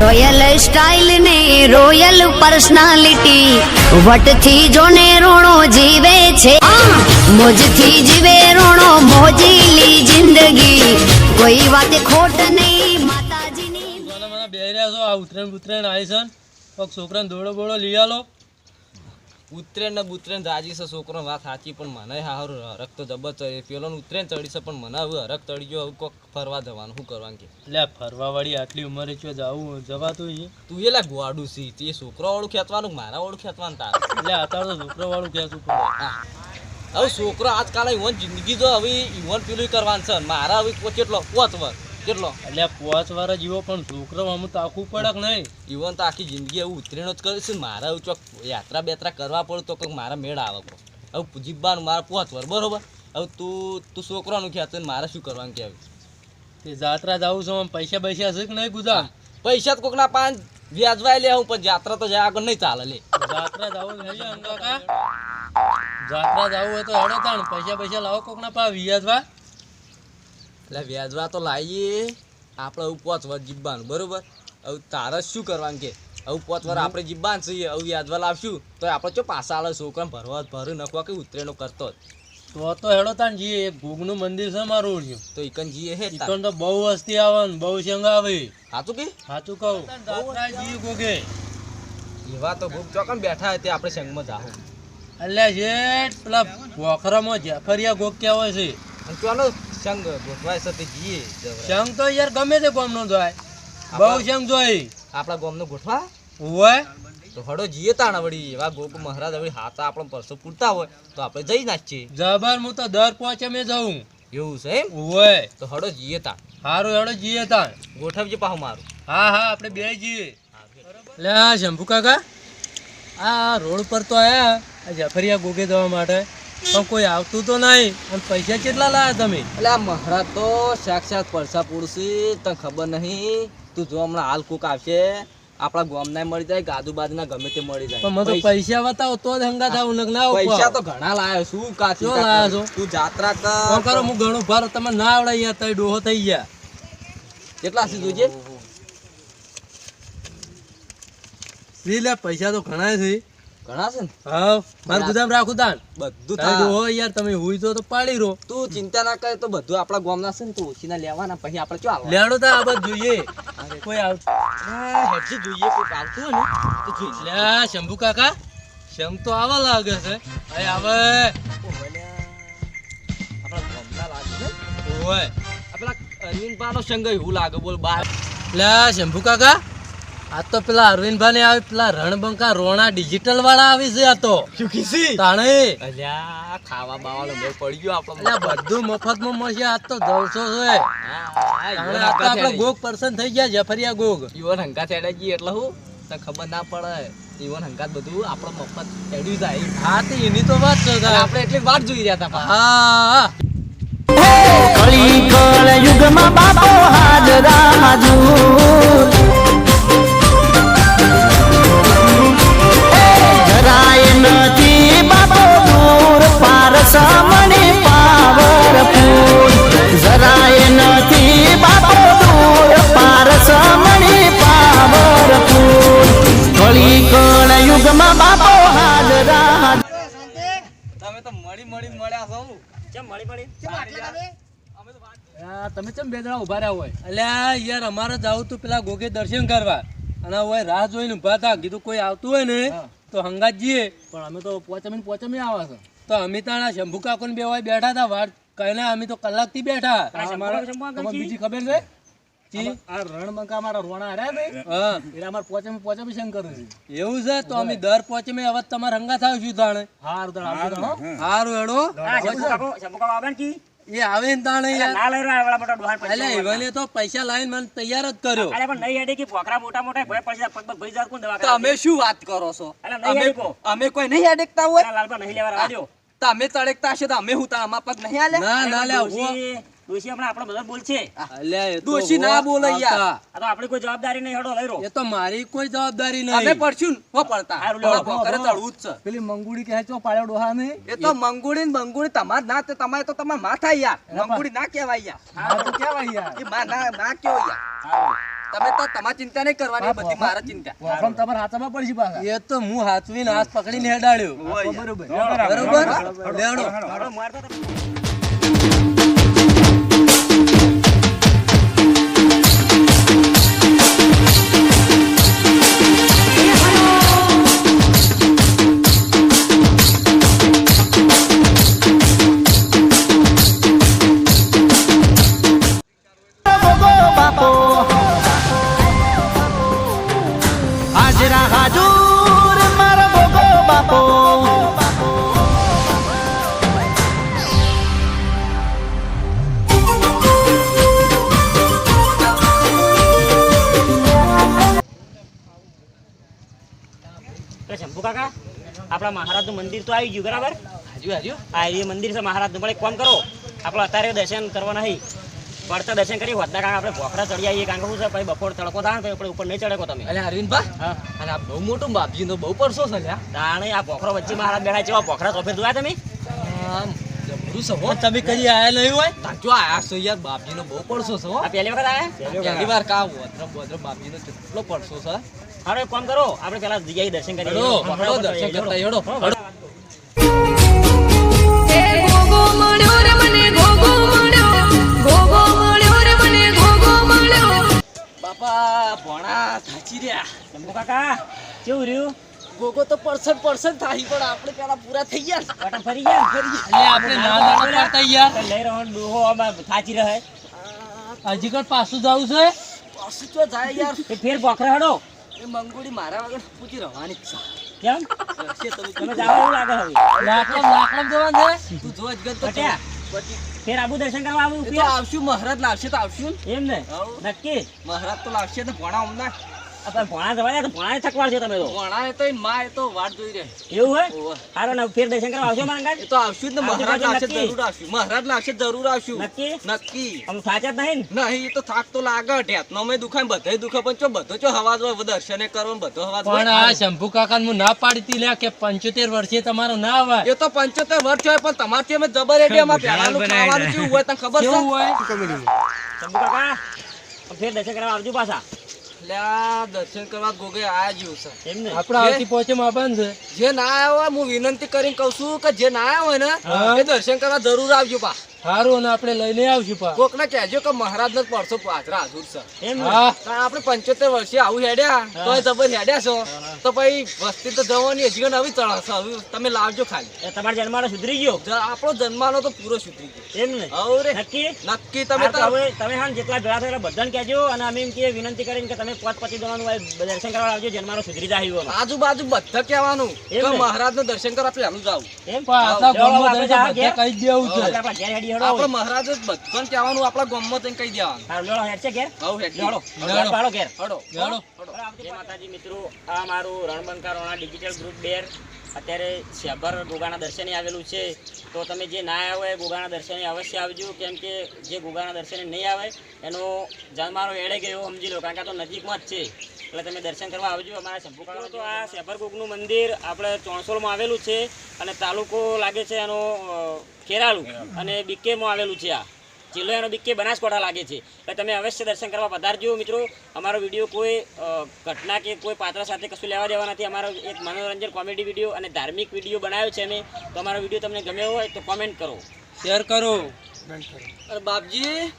Royal style ને royal personality વટથી જોને રોણો જીવે છે આ, મોજથી જીવે રોણો મોજીલી જિંદગી. કોઈ વાત ખોટ નહીં માતાજીની મને મને બે રહ્યા છો આ ઉત્તરાયણ ઉત્તરાયણ આવી છે ને છોકરાને દોડો બોડો લઈ આલો. ઉતરેન ને બુતરેન રાજી છે છોકરો વાત સાચી પણ મને હારું હરક તો જબર ચડી. પેલો ઉતરેન ચડી છે પણ મને હવે હરક ચડી ગયો હવે કોક ફરવા જવાનું શું કરવાનું કે? એટલે ફરવા વાળી આટલી ઉંમરે ચો જવું? જવાતું છે તું એ ગોડું સી તે છોકરો વાળું ખેંચવાનું મારા વાળું ખેંચવાનું તાર? એટલે અત્યારે તો છોકરો વાળું ખેંચવું પડે. હવે છોકરો આજકાલ ઇવન જિંદગી જો હવે ઇવન પેલું કરવાનું છે મારા હવે કેટલો પોચ વર કેટલો? એટલે પોચ વાર જીવો પણ છોકરો અમુક તાકવું પડે કે નહીં. જીવન તો આખી જિંદગી એવું ઉતરેણ જ કરે છે. મારા એવું ચોક યાત્રા બેત્રા કરવા પડે તો કંઈક મારા મેળ આવે કો હવે જીવવાનું મારા પોચ વર બરોબર? હવે તું તું છોકરાનું ખ્યાલ મારે શું કરવાનું કે હવે? તે જાત્રા જાવું છું પૈસા પૈસા છે કે નહીં ગુદા પૈસા તો કોકના પાંચ વ્યાજવાય લે હું પણ જાત્રા તો જાય આગળ નહીં ચાલે લે. જાત્રા જાવું નહીં અંકાકા જાત્રા જાવું હોય તો હેડો તાણ પૈસા પૈસા લાવો કોક ના પા વ્યાજવા. એટલે વ્યાજવા તો લાવીએ આપણે આવું પોચ વર જીવવાનું બરોબર? હવે તારે શું કરવાનું કે? હવે પોચ વર આપણે જીવવાનું છીએ હવે વ્યાજવા લાવશું. તો આપણે ચો પાછા આવે છોકરા ભરવા ભર નખવા કે ઉતરેનો કરતો જ. તો તો હેડો તાન જીએ એક ભોગનું મંદિર છે મારું ઓળખ્યું તો ઇકન જીએ હે ઇકન તો બહુ વસ્તી આવે ને બહુ સંગ આવે. સાચું કે? સાચું કહું. જઈએ કોકે એવા તો ભૂખ ચોકન બેઠા હતી તે આપણે શંગમાં જાહું. એટલે શેઠ પેલા પોખરામાં જાફરિયા ગોગ કહેવાય છે. ચાલો સંગ ગોઠવાય છે તે જીએ. સંગ તો યાર ગમે તે ગામનો જોય. બહુ સંગ જોઈ આપણા ગામનો ગોઠવા? હોય. તો હડો જીએ તાણા વળી એવા ગોપ મહારાજ વળી હાથ આપણે પરસો પૂરતા હોય તો આપણે જઈ નાખીએ. જબર હું તો દર પહોંચે મેં જઉં. એવું છે એમ? હોય. તો હડો જીએ તા હારું હડો જઈએ તા ગોઠવજે પાહું મારું. હા હા આપણે બે જઈએ લે શંભુ કાકા આ રોડ પર તો આયા આ જાફરિયા ગોગે જવા માટે. પણ કોઈ આવતું તો નહીં. અને પૈસા કેટલા લાયા તમે? એટલે આ મહારાજ તો સાક્ષાત પરસા પૂરશી તને ખબર નહીં. તું જો હમણાં હાલ કુક આવશે આપણા ગામના મળી જાય ગાદુ બાજુના ગમે તે મળી જાય. પણ મને તો પૈસા- બતાવો તો જ હંગા થાવ નક ના પૈસા તો ઘણા લાયો શું કાચો લાયો છો? તું જાત્રા કર. કરો હું ઘણું ભાર તમે ના આવડે યાર તઈ ડોહો થઈ ગયા. કેટલા છે જોજે? લે પૈસા તો ઘણા છે. ઘણા છે ને? હા માર ગુદામ રાખું તાન બધું થાય ડોહો યાર તમે હુઈ તો તો પાડી રો તું ચિંતા ના કરે તો બધું આપણા ગામના છે ને તું ઓછીના લેવાના પછી આપણે ચો લેડો તો આ બધું જોઈએ. કોઈ આવ હેડજી જોઈએ કોઈ આવતું ને તો જોઈ લે. શંભુ કાકા શમ તો આવા લાગે છે. અરે આવે. આપણા ગામના લાગે છે ઓય. આપણા અરવિંદ પાનો સંગ એવું લાગે બોલ બાર. લે શંભુ કાકા આ તો પેલા અરવિંદભાઈ ને આવે પેલા રણબંકા રોણા ડિજિટલ વાળા આવી છે આ તો. શું કીધી? તાણે. અલ્યા ખાવા બાવાનો મેળ પડી ગયો આપણો એટલે બધું મફતમાં મળશે આ તો જલસો છે. તાણે આ તો આપણે ગોગ પર્સન થઈ ગયા જફરિયા ગોગ. ઈવન હંકા ચડાઈ ગઈ એટલે હું? તને ખબર ના પડે. ઈવન હંકાત બધું આપણો મફત ચડ્યું જાય હા તો એની તો વાત છે આપણે એટલી વાટ જોઈ રહ્યા હતા હા. કળી કળ યુગમાં બાપો હાજરા હજૂર અલ્યા યાર અમારે જવું તું પેલા ગોગે દર્શન કરવા. અને હવે રાહ જોઈને ઊભા હતા. કીધું કોઈ આવતું હોય ને તો હંગાત જઈએ પણ અમે તો પોચમી પોચમી આવા છે. તો અમે તાણા શંભુ કાકો બે હોય બેઠા હતા. વાટ કહીને અમે તો કલાકથી બેઠા તમારે બીજી ખબર છે? જી? આ રણબંકા મારા રોણા હાર્યા ને હા. એટલે અમારે પોચે પોચે શંકર છે. એવું છે? તો અમે દર પોચમે હવે તમારે હંગાત આવશું તાણે હાર તો આવજો તો, હો. સારું હેડો. એ આવે ને તાણે યાર. એટલે એવાને તો પૈસા લઈને મને તૈયાર જ કર્યો. તમે શું વાત કરો છો? અમે અમે કોઈ નહીં અડકતા હોય? તમે તડકતા હશે તો અમે હું તા અમારા પગ નહીં આલે ના ના લે ઊભો. અલ્યા એ તો દોશી ના બોલે યાર. આવતા. આપણી કોઈ જવાબદારી નહીં હડો લઈ એ તો મારી કોઈ જવાબદારી અમે નહીં પડશું ને હો પડતા. ભોકરે ચડવું જ છે. પેલી મંગુડી કહે છો પાડ્યો ડોહા ને એ તો મંગુડી ને મંગુડી તમાર ના તે તમારે તો તમાર માથા યાર. મંગુડી ના કહેવાય યાર. હા તો કેવાય યાર. એ માં ના ના કયો યાર. તમે તો તમારી ચિંતા નહીં કરવાની બધી મારા ચિંતા. વોફરમ તમારે હાથમાં પડશે પાછા. એ તો હું હાથવીને હાથ પકડીને હેડાડ્યો. બરોબર. બરોબર? લેવડો તો શંભુ કાકા આપણા મહારાજનું મંદિર તો આવી ગયું બરાબર? હાજુ હાજુ. આ એ મંદિર છે મહારાજનું. પણ એક કામ કરો આપણે અત્યારે દર્શન કરવા નહીં પડતા દર્શન કરી વધતા કારણ આપણે ભોખરા ચડી આવીએ કારણ કે શું છે પછી બપોર તડકો થાય તો આપણે ઉપર નહીં ચડે તમે. અલે અરવિંદભાઈ હા. અને આ બહુ મોટું બાપજીનો બહુ પરસો છે તાણે આ ભોખરો વચ્ચે મહારાજ બેઠા છે ભોખરા ચોફેર જોયા તમે? તમે કદી આયા નહીં હોય? તાજો આયા છો યાર બાપજીનો બહુ પરસો છે પહેલી વખત આવ્યા પહેલી વાર કા વદ્ર વદ્ર બાપજીનો કેટલો પડશો છે. હારો એક કામ કરો. આપણે પેલા જગ્યાએ દર્શન કરીએ હેડો હેડો દર્શન. કરતા હેડો. હો, હેડો. એ ગોગો મળ્યો રે મને ગોગો મળ્યો. ગોગો મળ્યો રે મને ગોગો મળ્યો. બાપા ભણા થાચી રહ્યા. શંભુ કાકા કેવું રહ્યું? ગોગો તો પરસન પરસન થાય પણ આપણે પેલા પૂરા થઈ ગયા ને. ફરી ગયા ફરી એટલે આપણે ના ના પાડતા યાર. લઈ રહ્યો ડોહો આમાં થાચી રહે. હજી કણ પાછું જવું છે? પાછું તો જાય યાર ફેર બોખરા હડો. એ મંગોડી મારા વગર પૂછી રહેવાની જ કેમ? તમે તમે એવું લાગે હવે. લાકડમ લાકડમ જવાનું છે તું જો જ ગયો તો પછી ફેર આબુ દર્શન કરવા આવું તો આવશું મહારાજ લાવશે તો આવશું. એમ ને. નક્કી? મહારાજ તો લાવશે તો ભણા હમણાં પણ ભોણા જવા તો ભોણા થકવાડ છે તમે તો. ભણા તો માં એ તો વાટ જોઈ રહે. એવું હોય? હારો ને ફેર દર્શન કરવા આવશો મારા એ તો આવશું જ ને મહારાજ બાજુ જરૂર આવશું. મહારાજ લાવશે જરૂર આવશું. નક્કી? નક્કી. આમ સાચા જ નહીં નહીં એ તો થાક તો લાગે. ઢેતનો મેં દુખાય ને દુખે પણ ચો બધો ચો હવાજ હોય દર્શને કરો ને બધો હવાજ પણ આ શંભુ કાકા હું ના પાડતી લ્યા કે પંચોતેર વર્ષે તમારો ના આવે એ તો પંચોતેર વર્ષ હોય પણ તમારથી અમે જબર એટલે એમાં પહેલાનું ખાવાનું કેવું હોય તને ખબર કેવું હોય? શંભુ કાકા ફેર દર્શન કરવા આવજો પાછા. એટલે દર્શન કરવા ગોગે આયા જેવું છે. એમ ને? આપણે આવતી પહોંચે માં બંધ છે. જે ના આવ્યો હોય હું વિનંતી કરીને કહું છું કે જે ના આવ્યો હોય ને એ દર્શન કરવા જરૂર આવજો પા સારું અને આપણે લઈને આવશું પા કોક ને કહેજો કે મહારાજ નો પડશો પાછરા હાજર છે. એમ કારણ આપણે પંચોતેર વર્ષે આવું હેડ્યા? તો જબર હેડ્યા છો. તો પછી વસ્તી તો જવાની હજી આવી ચડાશે હવે તમે લાવજો ખાલી. એ તમારો જન્મારો સુધરી ગયો? આપણો જન્માનો તો પૂરો સુધરી ગયો. એમ ને? અરે નક્કી? નક્કી તમે તમે હા જેટલા ભેળા થયેલા બધાને કહેજો અને અમે એમ કે વિનંતી કરીને કે તમે પોત પચી જવાનું હોય દર્શન કરવા આવજો જન્મારો સુધરી જાય એવો. આજુબાજુ બધા કહેવાનું એમ કે મહારાજનું દર્શન કરવા પહેલું જાવ એમ. કહી દેવું આપણે છે આપણા મહારાજ જ બધું કહેવાનું આપણા ગામમાં તઈને કહી દેવાનું. હેડ છે ઘેર. હવ હેડ. લેવડો. ઘેર પાડો ઘેર. હડો. ચાલો જય માતાજી મિત્રો આ મારું રણબંકા રોણા ડિજિટલ ગ્રુપ બેર અત્યારે શેભર ગોગાના દર્શને આવેલું છે. તો તમે જે ના આવ્યા હોય ગોગાના દર્શને અવશ્ય આવજો. કેમ કે જે ગોગાના દર્શને નહીં આવે એનો જન્મારો એડે ગયો સમજી લો કારણ કે આ તો નજીકમાં જ છે. એટલે તમે દર્શન કરવા આવજો. અમારા શંભુકાળા તો આ શેભર મંદિર આપણે ચોણસોલમાં આવેલું છે અને તાલુકો લાગે છે એનો કેરાલુ અને બીકેમાં આવેલું છે આ. જિલ્લો એનો બીકે બનાસકાંઠા લાગે છે. એટલે તમે અવશ્ય દર્શન કરવા પધારજો મિત્રો. અમારો વીડિયો કોઈ ઘટના કે કોઈ પાત્ર સાથે કશું લેવા દેવા નથી. અમારો એક મનોરંજન કોમેડી વીડિયો અને ધાર્મિક વીડિયો બનાવ્યો છે અમે. તો અમારો વીડિયો તમને ગમ્યો હોય તો કોમેન્ટ કરો. શેર કરો. અરે બાપજી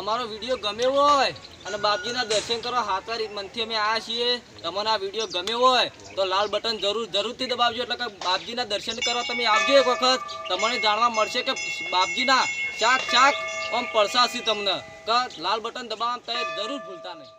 અમારો વીડિયો ગમ્યો હોય અને બાપજીના દર્શન કરવા હાથવારી મનથી અમે આવ્યા છીએ. તમને આ વીડિયો ગમ્યો હોય તો લાલ બટન જરૂર જરૂરથી દબાવજો. એટલે કે બાપજીના દર્શન કરવા તમે આવજો એક વખત. તમને જાણવા મળશે કે બાપજીના શાક શાક આમ પડસાશી તમને. કે લાલ બટન દબાવવા તમે જરૂર ભૂલતા નહીં.